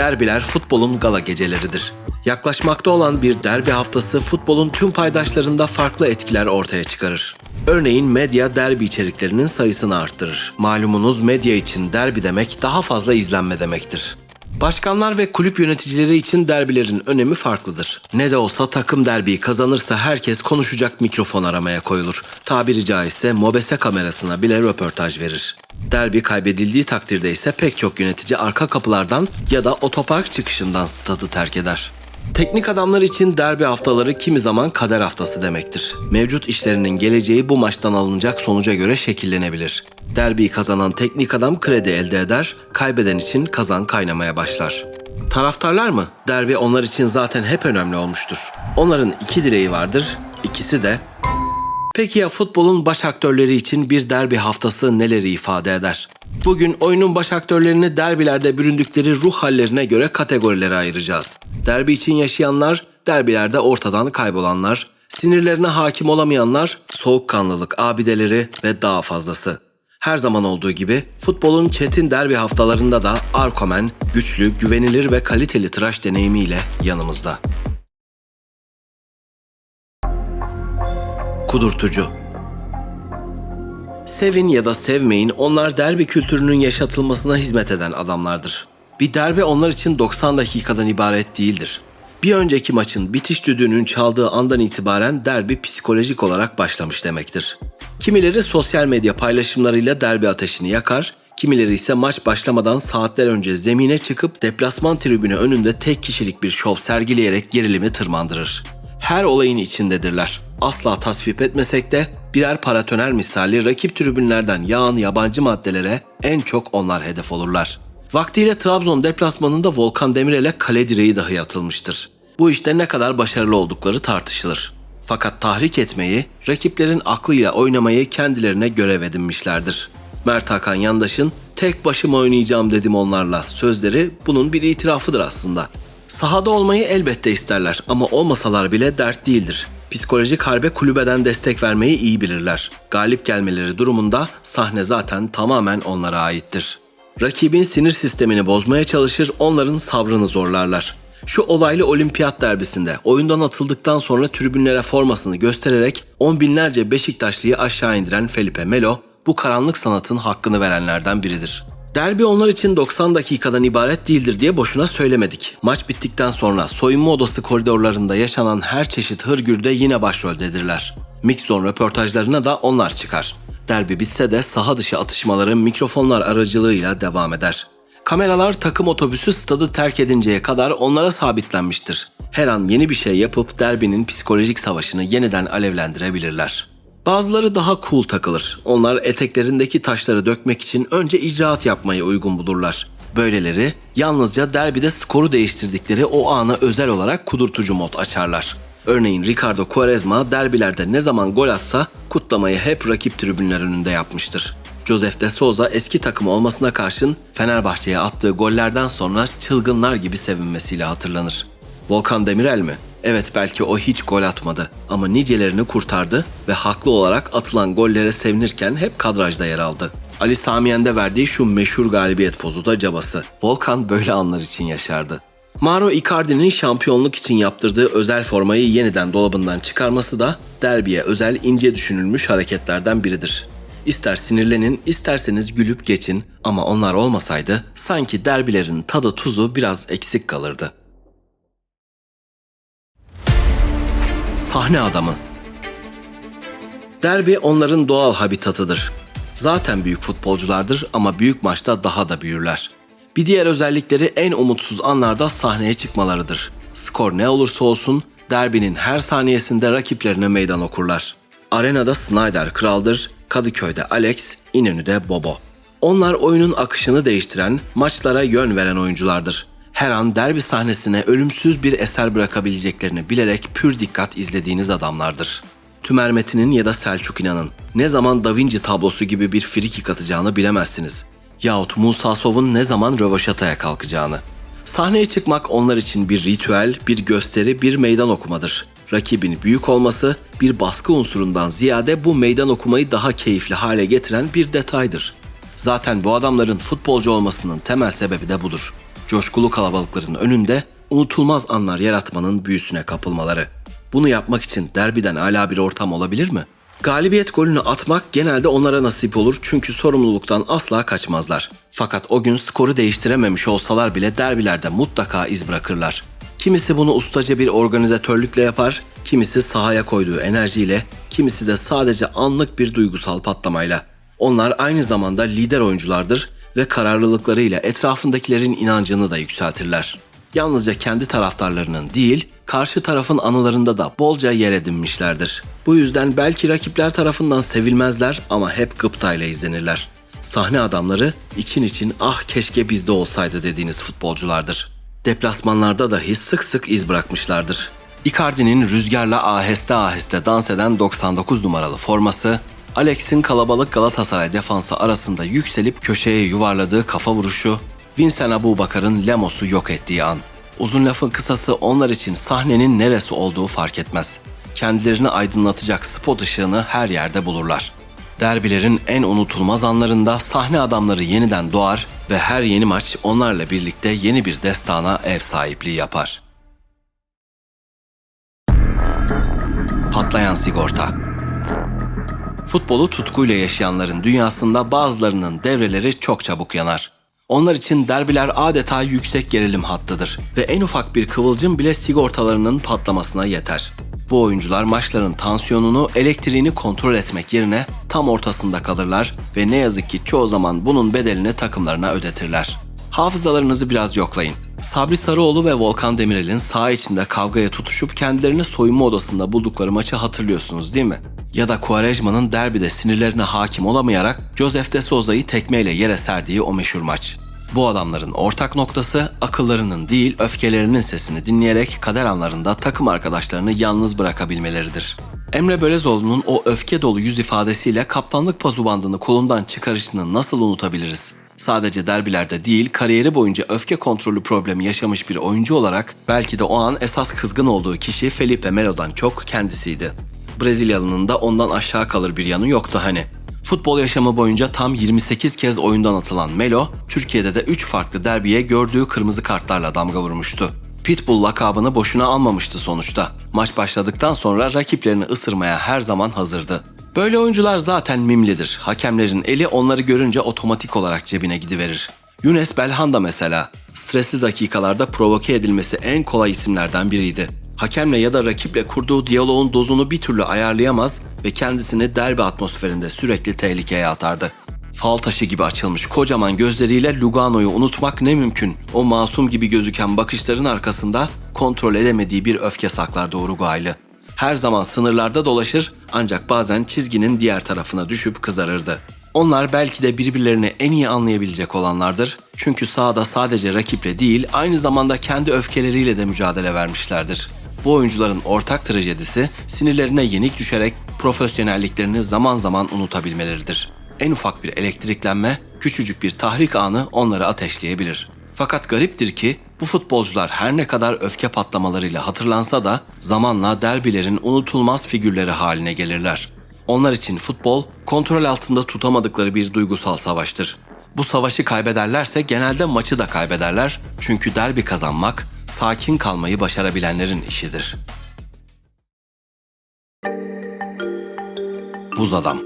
Derbiler futbolun gala geceleridir. Yaklaşmakta olan bir derbi haftası futbolun tüm paydaşlarında farklı etkiler ortaya çıkarır. Örneğin medya derbi içeriklerinin sayısını arttırır. Malumunuz medya için derbi demek daha fazla izlenme demektir. Başkanlar ve kulüp yöneticileri için derbilerin önemi farklıdır. Ne de olsa takım derbiyi kazanırsa herkes konuşacak mikrofon aramaya koyulur. Tabiri caizse mobese kamerasına bile röportaj verir. Derbi kaybedildiği takdirde ise pek çok yönetici arka kapılardan ya da otopark çıkışından stadı terk eder. Teknik adamlar için derbi haftaları kimi zaman kader haftası demektir. Mevcut işlerinin geleceği bu maçtan alınacak sonuca göre şekillenebilir. Derbiyi kazanan teknik adam kredi elde eder, kaybeden için kazan kaynamaya başlar. Taraftarlar mı? Derbi onlar için zaten hep önemli olmuştur. Onların iki dileği vardır, ikisi de Peki ya futbolun baş aktörleri için bir derbi haftası neleri ifade eder? Bugün oyunun baş aktörlerini derbilerde büründükleri ruh hallerine göre kategorilere ayıracağız. Derbi için yaşayanlar, derbilerde ortadan kaybolanlar, sinirlerine hakim olamayanlar, soğukkanlılık abideleri ve daha fazlası. Her zaman olduğu gibi futbolun çetin derbi haftalarında da Arkomen güçlü, güvenilir ve kaliteli tıraş deneyimiyle yanımızda. Kudurtucu Sevin ya da sevmeyin onlar derbi kültürünün yaşatılmasına hizmet eden adamlardır. Bir derbi onlar için 90 dakikadan ibaret değildir. Bir önceki maçın bitiş düdüğünün çaldığı andan itibaren derbi psikolojik olarak başlamış demektir. Kimileri sosyal medya paylaşımlarıyla derbi ateşini yakar, kimileri ise maç başlamadan saatler önce zemine çıkıp deplasman tribünü önünde tek kişilik bir şov sergileyerek gerilimi tırmandırır her olayın içindedirler. Asla tasvip etmesek de birer paratoner misali rakip tribünlerden yağan yabancı maddelere en çok onlar hedef olurlar. Vaktiyle Trabzon deplasmanında Volkan Demirel'e kale direği dahi atılmıştır. Bu işte ne kadar başarılı oldukları tartışılır. Fakat tahrik etmeyi, rakiplerin aklıyla oynamayı kendilerine görev edinmişlerdir. Mert Hakan Yandaş'ın tek başıma oynayacağım dedim onlarla sözleri bunun bir itirafıdır aslında. Sahada olmayı elbette isterler ama olmasalar bile dert değildir. Psikolojik harbe kulübeden destek vermeyi iyi bilirler. Galip gelmeleri durumunda sahne zaten tamamen onlara aittir. Rakibin sinir sistemini bozmaya çalışır, onların sabrını zorlarlar. Şu olaylı olimpiyat derbisinde oyundan atıldıktan sonra tribünlere formasını göstererek on binlerce Beşiktaşlıyı aşağı indiren Felipe Melo bu karanlık sanatın hakkını verenlerden biridir. Derbi onlar için 90 dakikadan ibaret değildir diye boşuna söylemedik. Maç bittikten sonra soyunma odası koridorlarında yaşanan her çeşit hırgürde yine başroldedirler. Mixzone röportajlarına da onlar çıkar. Derbi bitse de saha dışı atışmaları mikrofonlar aracılığıyla devam eder. Kameralar takım otobüsü stadı terk edinceye kadar onlara sabitlenmiştir. Her an yeni bir şey yapıp derbinin psikolojik savaşını yeniden alevlendirebilirler. Bazıları daha cool takılır. Onlar eteklerindeki taşları dökmek için önce icraat yapmayı uygun bulurlar. Böyleleri yalnızca derbide skoru değiştirdikleri o ana özel olarak kudurtucu mod açarlar. Örneğin Ricardo Quaresma derbilerde ne zaman gol atsa kutlamayı hep rakip tribünler önünde yapmıştır. Josef de Souza eski takımı olmasına karşın Fenerbahçe'ye attığı gollerden sonra çılgınlar gibi sevinmesiyle hatırlanır. Volkan Demirel mi? Evet belki o hiç gol atmadı ama nicelerini kurtardı ve haklı olarak atılan gollere sevinirken hep kadrajda yer aldı. Ali Samiyen'de verdiği şu meşhur galibiyet pozu da cabası. Volkan böyle anlar için yaşardı. Mauro Icardi'nin şampiyonluk için yaptırdığı özel formayı yeniden dolabından çıkarması da derbiye özel ince düşünülmüş hareketlerden biridir. İster sinirlenin, isterseniz gülüp geçin ama onlar olmasaydı sanki derbilerin tadı tuzu biraz eksik kalırdı. Sahne adamı. Derbi onların doğal habitatıdır. Zaten büyük futbolculardır ama büyük maçta daha da büyürler. Bir diğer özellikleri en umutsuz anlarda sahneye çıkmalarıdır. Skor ne olursa olsun derbinin her saniyesinde rakiplerine meydan okurlar. Arenada Snyder kraldır, Kadıköy'de Alex, İnönü'de Bobo. Onlar oyunun akışını değiştiren, maçlara yön veren oyunculardır her an derbi sahnesine ölümsüz bir eser bırakabileceklerini bilerek pür dikkat izlediğiniz adamlardır. Tümer Metin'in ya da Selçuk İnan'ın ne zaman Da Vinci tablosu gibi bir frikik atacağını bilemezsiniz. Yahut Musa Sov'un ne zaman rövaşataya kalkacağını. Sahneye çıkmak onlar için bir ritüel, bir gösteri, bir meydan okumadır. Rakibin büyük olması bir baskı unsurundan ziyade bu meydan okumayı daha keyifli hale getiren bir detaydır. Zaten bu adamların futbolcu olmasının temel sebebi de budur. Coşkulu kalabalıkların önünde unutulmaz anlar yaratmanın büyüsüne kapılmaları. Bunu yapmak için derbiden ala bir ortam olabilir mi? Galibiyet golünü atmak genelde onlara nasip olur çünkü sorumluluktan asla kaçmazlar. Fakat o gün skoru değiştirememiş olsalar bile derbilerde mutlaka iz bırakırlar. Kimisi bunu ustaca bir organizatörlükle yapar, kimisi sahaya koyduğu enerjiyle, kimisi de sadece anlık bir duygusal patlamayla. Onlar aynı zamanda lider oyunculardır ve kararlılıklarıyla etrafındakilerin inancını da yükseltirler. Yalnızca kendi taraftarlarının değil, karşı tarafın anılarında da bolca yer edinmişlerdir. Bu yüzden belki rakipler tarafından sevilmezler ama hep gıptayla izlenirler. Sahne adamları için için ah keşke bizde olsaydı dediğiniz futbolculardır. Deplasmanlarda dahi sık sık iz bırakmışlardır. Icardi'nin rüzgarla aheste aheste dans eden 99 numaralı forması, Alex'in kalabalık Galatasaray defansı arasında yükselip köşeye yuvarladığı kafa vuruşu, Vincent Abubakar'ın Lemos'u yok ettiği an. Uzun lafın kısası onlar için sahnenin neresi olduğu fark etmez. Kendilerini aydınlatacak spot ışığını her yerde bulurlar. Derbilerin en unutulmaz anlarında sahne adamları yeniden doğar ve her yeni maç onlarla birlikte yeni bir destana ev sahipliği yapar. Patlayan sigorta Futbolu tutkuyla yaşayanların dünyasında bazılarının devreleri çok çabuk yanar. Onlar için derbiler adeta yüksek gerilim hattıdır ve en ufak bir kıvılcım bile sigortalarının patlamasına yeter. Bu oyuncular maçların tansiyonunu, elektriğini kontrol etmek yerine tam ortasında kalırlar ve ne yazık ki çoğu zaman bunun bedelini takımlarına ödetirler. Hafızalarınızı biraz yoklayın. Sabri Sarıoğlu ve Volkan Demirel'in saha içinde kavgaya tutuşup kendilerini soyunma odasında buldukları maçı hatırlıyorsunuz değil mi? Ya da Quaresma'nın derbide sinirlerine hakim olamayarak Joseph de Souza'yı tekmeyle yere serdiği o meşhur maç. Bu adamların ortak noktası akıllarının değil öfkelerinin sesini dinleyerek kader anlarında takım arkadaşlarını yalnız bırakabilmeleridir. Emre Bölezoğlu'nun o öfke dolu yüz ifadesiyle kaptanlık pazubandını kolundan çıkarışını nasıl unutabiliriz? Sadece derbilerde değil, kariyeri boyunca öfke kontrolü problemi yaşamış bir oyuncu olarak belki de o an esas kızgın olduğu kişi Felipe Melo'dan çok kendisiydi. Brezilyalı'nın da ondan aşağı kalır bir yanı yoktu hani. Futbol yaşamı boyunca tam 28 kez oyundan atılan Melo, Türkiye'de de 3 farklı derbiye gördüğü kırmızı kartlarla damga vurmuştu. Pitbull lakabını boşuna almamıştı sonuçta. Maç başladıktan sonra rakiplerini ısırmaya her zaman hazırdı. Böyle oyuncular zaten mimlidir. Hakemlerin eli onları görünce otomatik olarak cebine gidiverir. Younes Belhanda mesela. Stresli dakikalarda provoke edilmesi en kolay isimlerden biriydi. Hakemle ya da rakiple kurduğu diyaloğun dozunu bir türlü ayarlayamaz ve kendisini derbi atmosferinde sürekli tehlikeye atardı. Fal taşı gibi açılmış kocaman gözleriyle Lugano'yu unutmak ne mümkün. O masum gibi gözüken bakışların arkasında kontrol edemediği bir öfke saklardı Uruguaylı. Her zaman sınırlarda dolaşır ancak bazen çizginin diğer tarafına düşüp kızarırdı. Onlar belki de birbirlerini en iyi anlayabilecek olanlardır. Çünkü sahada sadece rakiple değil, aynı zamanda kendi öfkeleriyle de mücadele vermişlerdir. Bu oyuncuların ortak trajedisi sinirlerine yenik düşerek profesyonelliklerini zaman zaman unutabilmeleridir. En ufak bir elektriklenme, küçücük bir tahrik anı onları ateşleyebilir. Fakat gariptir ki bu futbolcular her ne kadar öfke patlamalarıyla hatırlansa da zamanla derbilerin unutulmaz figürleri haline gelirler. Onlar için futbol kontrol altında tutamadıkları bir duygusal savaştır. Bu savaşı kaybederlerse genelde maçı da kaybederler çünkü derbi kazanmak sakin kalmayı başarabilenlerin işidir. Buz Adam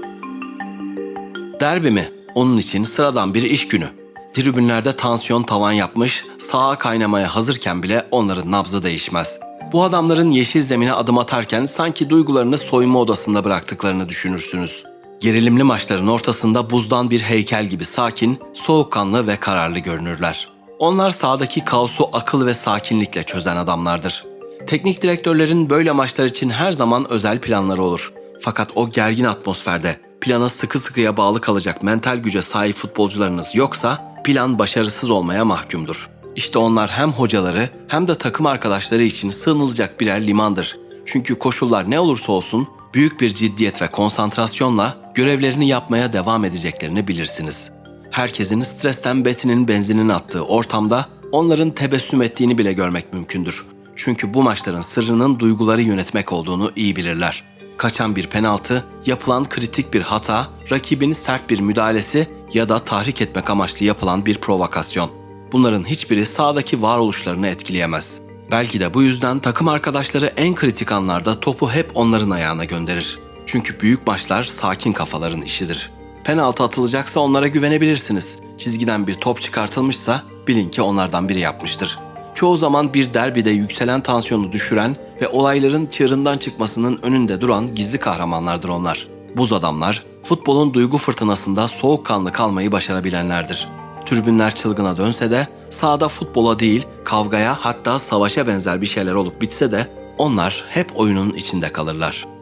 Derbi mi? Onun için sıradan bir iş günü. Tribünlerde tansiyon tavan yapmış, sağa kaynamaya hazırken bile onların nabzı değişmez. Bu adamların yeşil zemine adım atarken sanki duygularını soyunma odasında bıraktıklarını düşünürsünüz. Gerilimli maçların ortasında buzdan bir heykel gibi sakin, soğukkanlı ve kararlı görünürler. Onlar sahadaki kaosu akıl ve sakinlikle çözen adamlardır. Teknik direktörlerin böyle maçlar için her zaman özel planları olur. Fakat o gergin atmosferde plana sıkı sıkıya bağlı kalacak mental güce sahip futbolcularınız yoksa plan başarısız olmaya mahkumdur. İşte onlar hem hocaları hem de takım arkadaşları için sığınılacak birer limandır. Çünkü koşullar ne olursa olsun büyük bir ciddiyet ve konsantrasyonla görevlerini yapmaya devam edeceklerini bilirsiniz. Herkesin stresten betinin benzinini attığı ortamda onların tebessüm ettiğini bile görmek mümkündür. Çünkü bu maçların sırrının duyguları yönetmek olduğunu iyi bilirler. Kaçan bir penaltı, yapılan kritik bir hata, rakibin sert bir müdahalesi ya da tahrik etmek amaçlı yapılan bir provokasyon. Bunların hiçbiri sahadaki varoluşlarını etkileyemez. Belki de bu yüzden takım arkadaşları en kritik anlarda topu hep onların ayağına gönderir. Çünkü büyük maçlar sakin kafaların işidir. Penaltı atılacaksa onlara güvenebilirsiniz. Çizgiden bir top çıkartılmışsa bilin ki onlardan biri yapmıştır. Çoğu zaman bir derbide yükselen tansiyonu düşüren ve olayların çığırından çıkmasının önünde duran gizli kahramanlardır onlar. Buz adamlar, futbolun duygu fırtınasında soğukkanlı kalmayı başarabilenlerdir. Tribünler çılgına dönse de sahada futbola değil kavgaya hatta savaşa benzer bir şeyler olup bitse de onlar hep oyunun içinde kalırlar.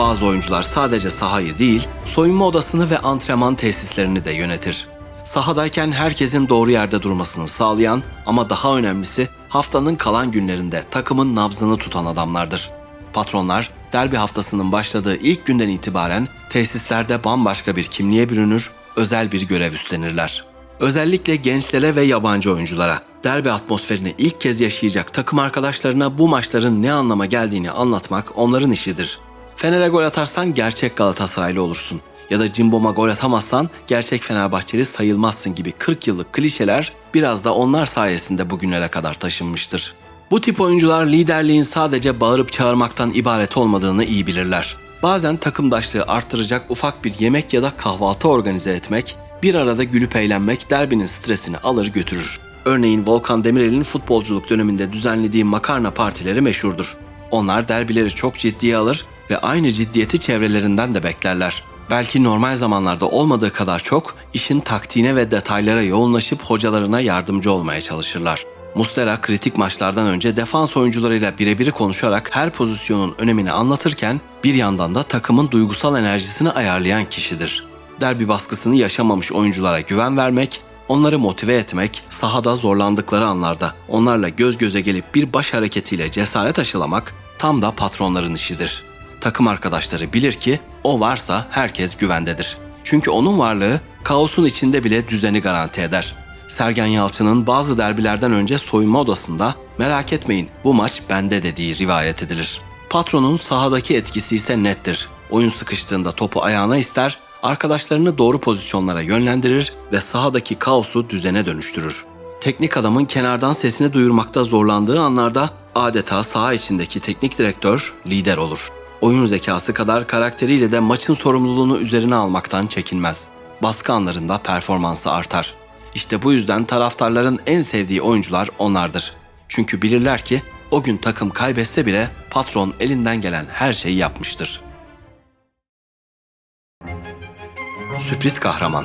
Bazı oyuncular sadece sahayı değil, soyunma odasını ve antrenman tesislerini de yönetir. Sahadayken herkesin doğru yerde durmasını sağlayan ama daha önemlisi haftanın kalan günlerinde takımın nabzını tutan adamlardır. Patronlar derbi haftasının başladığı ilk günden itibaren tesislerde bambaşka bir kimliğe bürünür, özel bir görev üstlenirler. Özellikle gençlere ve yabancı oyunculara derbi atmosferini ilk kez yaşayacak takım arkadaşlarına bu maçların ne anlama geldiğini anlatmak onların işidir. Fener'e gol atarsan gerçek Galatasaraylı olursun ya da Cimbom'a gol atamazsan gerçek Fenerbahçeli sayılmazsın gibi 40 yıllık klişeler biraz da onlar sayesinde bugünlere kadar taşınmıştır. Bu tip oyuncular liderliğin sadece bağırıp çağırmaktan ibaret olmadığını iyi bilirler. Bazen takımdaşlığı arttıracak ufak bir yemek ya da kahvaltı organize etmek, bir arada gülüp eğlenmek derbinin stresini alır götürür. Örneğin Volkan Demirel'in futbolculuk döneminde düzenlediği makarna partileri meşhurdur. Onlar derbileri çok ciddiye alır ve aynı ciddiyeti çevrelerinden de beklerler. Belki normal zamanlarda olmadığı kadar çok işin taktiğine ve detaylara yoğunlaşıp hocalarına yardımcı olmaya çalışırlar. Mustera kritik maçlardan önce defans oyuncularıyla birebir konuşarak her pozisyonun önemini anlatırken bir yandan da takımın duygusal enerjisini ayarlayan kişidir. Derbi baskısını yaşamamış oyunculara güven vermek, onları motive etmek, sahada zorlandıkları anlarda onlarla göz göze gelip bir baş hareketiyle cesaret aşılamak tam da patronların işidir. Takım arkadaşları bilir ki o varsa herkes güvendedir. Çünkü onun varlığı kaosun içinde bile düzeni garanti eder. Sergen Yalçın'ın bazı derbilerden önce soyunma odasında merak etmeyin bu maç bende dediği rivayet edilir. Patronun sahadaki etkisi ise nettir. Oyun sıkıştığında topu ayağına ister, arkadaşlarını doğru pozisyonlara yönlendirir ve sahadaki kaosu düzene dönüştürür. Teknik adamın kenardan sesini duyurmakta zorlandığı anlarda adeta saha içindeki teknik direktör lider olur. Oyun zekası kadar karakteriyle de maçın sorumluluğunu üzerine almaktan çekinmez. Baskı anlarında performansı artar. İşte bu yüzden taraftarların en sevdiği oyuncular onlardır. Çünkü bilirler ki o gün takım kaybetse bile patron elinden gelen her şeyi yapmıştır. Sürpriz kahraman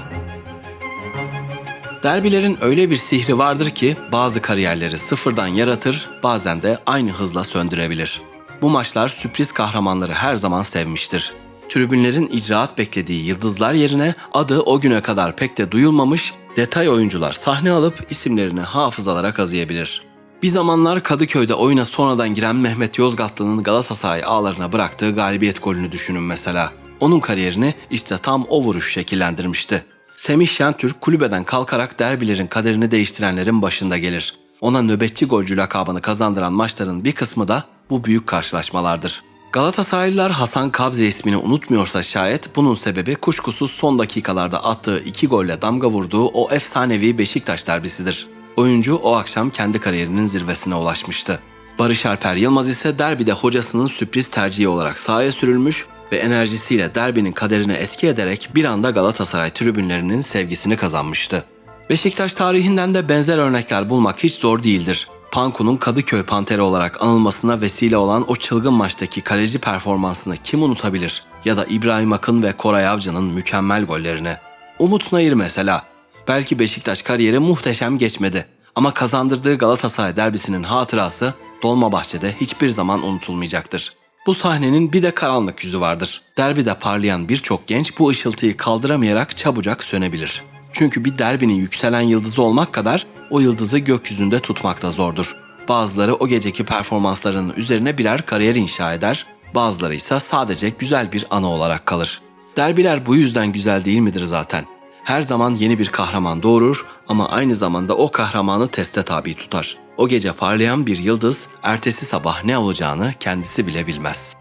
Derbilerin öyle bir sihri vardır ki bazı kariyerleri sıfırdan yaratır, bazen de aynı hızla söndürebilir. Bu maçlar sürpriz kahramanları her zaman sevmiştir. Tribünlerin icraat beklediği yıldızlar yerine adı o güne kadar pek de duyulmamış detay oyuncular sahne alıp isimlerini hafızalara kazıyabilir. Bir zamanlar Kadıköy'de oyuna sonradan giren Mehmet Yozgatlı'nın Galatasaray ağlarına bıraktığı galibiyet golünü düşünün mesela. Onun kariyerini işte tam o vuruş şekillendirmişti. Semih Şentürk kulübeden kalkarak derbilerin kaderini değiştirenlerin başında gelir. Ona nöbetçi golcü lakabını kazandıran maçların bir kısmı da bu büyük karşılaşmalardır. Galatasaraylılar Hasan Kabze ismini unutmuyorsa şayet bunun sebebi kuşkusuz son dakikalarda attığı iki golle damga vurduğu o efsanevi Beşiktaş derbisidir. Oyuncu o akşam kendi kariyerinin zirvesine ulaşmıştı. Barış Alper Yılmaz ise derbide hocasının sürpriz tercihi olarak sahaya sürülmüş ve enerjisiyle derbinin kaderine etki ederek bir anda Galatasaray tribünlerinin sevgisini kazanmıştı. Beşiktaş tarihinden de benzer örnekler bulmak hiç zor değildir. Panku'nun Kadıköy Panteri olarak anılmasına vesile olan o çılgın maçtaki kaleci performansını kim unutabilir? Ya da İbrahim Akın ve Koray Avcı'nın mükemmel gollerini. Umut Nayır mesela. Belki Beşiktaş kariyeri muhteşem geçmedi. Ama kazandırdığı Galatasaray derbisinin hatırası Dolmabahçe'de hiçbir zaman unutulmayacaktır. Bu sahnenin bir de karanlık yüzü vardır. Derbide parlayan birçok genç bu ışıltıyı kaldıramayarak çabucak sönebilir. Çünkü bir derbinin yükselen yıldızı olmak kadar o yıldızı gökyüzünde tutmak da zordur. Bazıları o geceki performanslarının üzerine birer kariyer inşa eder, bazıları ise sadece güzel bir anı olarak kalır. Derbiler bu yüzden güzel değil midir zaten? Her zaman yeni bir kahraman doğurur ama aynı zamanda o kahramanı teste tabi tutar. O gece parlayan bir yıldız ertesi sabah ne olacağını kendisi bile bilmez.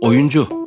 Oyuncu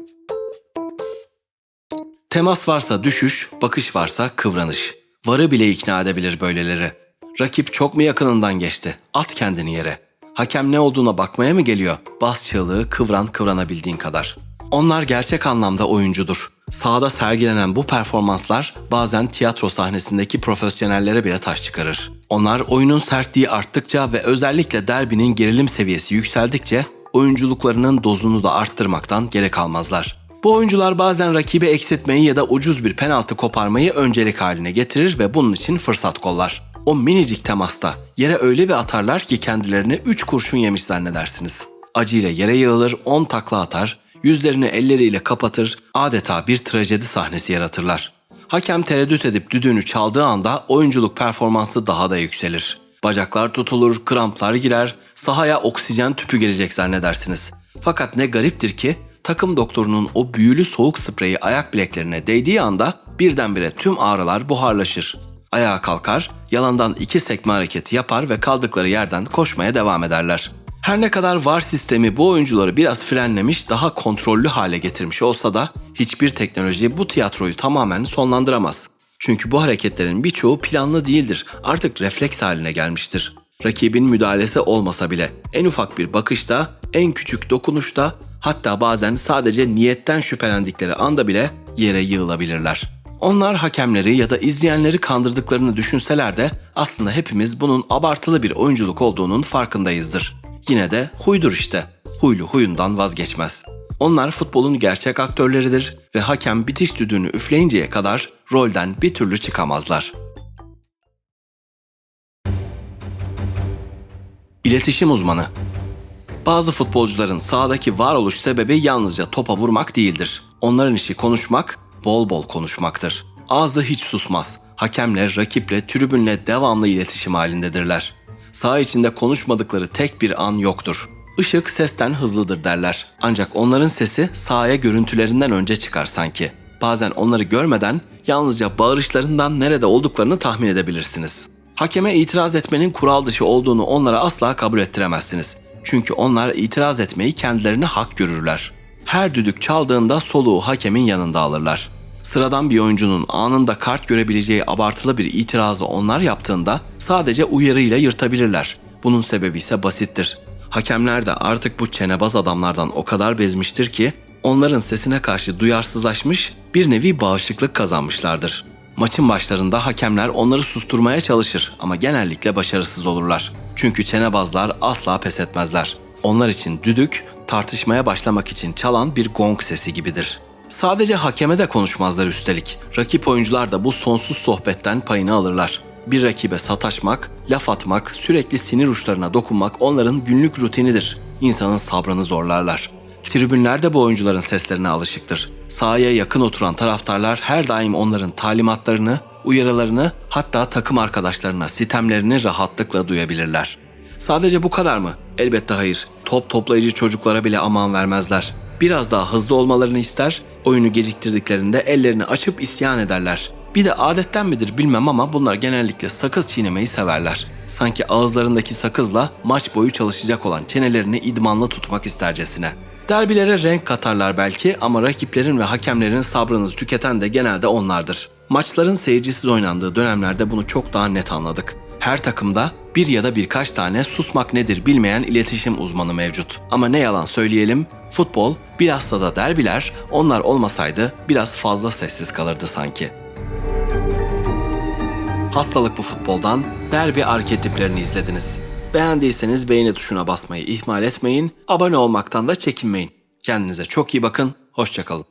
Temas varsa düşüş, bakış varsa kıvranış. Varı bile ikna edebilir böyleleri. Rakip çok mu yakınından geçti? At kendini yere. Hakem ne olduğuna bakmaya mı geliyor? Bas çığlığı kıvran kıvranabildiğin kadar. Onlar gerçek anlamda oyuncudur. Sahada sergilenen bu performanslar bazen tiyatro sahnesindeki profesyonellere bile taş çıkarır. Onlar oyunun sertliği arttıkça ve özellikle derbinin gerilim seviyesi yükseldikçe oyunculuklarının dozunu da arttırmaktan gerek almazlar. Bu oyuncular bazen rakibi eksiltmeyi ya da ucuz bir penaltı koparmayı öncelik haline getirir ve bunun için fırsat kollar. O minicik temasta yere öyle bir atarlar ki kendilerini 3 kurşun yemiş zannedersiniz. Acıyla yere yığılır, 10 takla atar, yüzlerini elleriyle kapatır, adeta bir trajedi sahnesi yaratırlar. Hakem tereddüt edip düdüğünü çaldığı anda oyunculuk performansı daha da yükselir. Bacaklar tutulur, kramplar girer, sahaya oksijen tüpü gelecek zannedersiniz. Fakat ne gariptir ki takım doktorunun o büyülü soğuk spreyi ayak bileklerine değdiği anda birdenbire tüm ağrılar buharlaşır. Ayağa kalkar, yalandan iki sekme hareketi yapar ve kaldıkları yerden koşmaya devam ederler. Her ne kadar VAR sistemi bu oyuncuları biraz frenlemiş, daha kontrollü hale getirmiş olsa da hiçbir teknoloji bu tiyatroyu tamamen sonlandıramaz. Çünkü bu hareketlerin birçoğu planlı değildir, artık refleks haline gelmiştir. Rakibin müdahalesi olmasa bile en ufak bir bakışta, en küçük dokunuşta, hatta bazen sadece niyetten şüphelendikleri anda bile yere yığılabilirler. Onlar hakemleri ya da izleyenleri kandırdıklarını düşünseler de aslında hepimiz bunun abartılı bir oyunculuk olduğunun farkındayızdır. Yine de huydur işte. Huylu huyundan vazgeçmez. Onlar futbolun gerçek aktörleridir ve hakem bitiş düdüğünü üfleyinceye kadar rolden bir türlü çıkamazlar. İletişim uzmanı bazı futbolcuların sahadaki varoluş sebebi yalnızca topa vurmak değildir. Onların işi konuşmak, bol bol konuşmaktır. Ağzı hiç susmaz. Hakemle, rakiple, tribünle devamlı iletişim halindedirler. Saha içinde konuşmadıkları tek bir an yoktur. Işık sesten hızlıdır derler. Ancak onların sesi sahaya görüntülerinden önce çıkar sanki. Bazen onları görmeden yalnızca bağırışlarından nerede olduklarını tahmin edebilirsiniz. Hakeme itiraz etmenin kural dışı olduğunu onlara asla kabul ettiremezsiniz. Çünkü onlar itiraz etmeyi kendilerine hak görürler. Her düdük çaldığında soluğu hakemin yanında alırlar. Sıradan bir oyuncunun anında kart görebileceği abartılı bir itirazı onlar yaptığında sadece uyarıyla yırtabilirler. Bunun sebebi ise basittir. Hakemler de artık bu çenebaz adamlardan o kadar bezmiştir ki onların sesine karşı duyarsızlaşmış bir nevi bağışıklık kazanmışlardır. Maçın başlarında hakemler onları susturmaya çalışır ama genellikle başarısız olurlar. Çünkü çenebazlar asla pes etmezler. Onlar için düdük tartışmaya başlamak için çalan bir gong sesi gibidir. Sadece hakeme de konuşmazlar üstelik. Rakip oyuncular da bu sonsuz sohbetten payını alırlar. Bir rakibe sataşmak, laf atmak, sürekli sinir uçlarına dokunmak onların günlük rutinidir. İnsanın sabrını zorlarlar. Tribünler de bu oyuncuların seslerine alışıktır. Sahaya yakın oturan taraftarlar her daim onların talimatlarını, uyarılarını hatta takım arkadaşlarına sitemlerini rahatlıkla duyabilirler. Sadece bu kadar mı? Elbette hayır. Top toplayıcı çocuklara bile aman vermezler. Biraz daha hızlı olmalarını ister, oyunu geciktirdiklerinde ellerini açıp isyan ederler. Bir de adetten midir bilmem ama bunlar genellikle sakız çiğnemeyi severler. Sanki ağızlarındaki sakızla maç boyu çalışacak olan çenelerini idmanlı tutmak istercesine. Derbilere renk katarlar belki ama rakiplerin ve hakemlerin sabrını tüketen de genelde onlardır. Maçların seyircisiz oynandığı dönemlerde bunu çok daha net anladık. Her takımda bir ya da birkaç tane susmak nedir bilmeyen iletişim uzmanı mevcut. Ama ne yalan söyleyelim, futbol, bilhassa da derbiler onlar olmasaydı biraz fazla sessiz kalırdı sanki. Hastalık bu futboldan derbi arketiplerini izlediniz. Beğendiyseniz beğeni tuşuna basmayı ihmal etmeyin, abone olmaktan da çekinmeyin. Kendinize çok iyi bakın, hoşçakalın.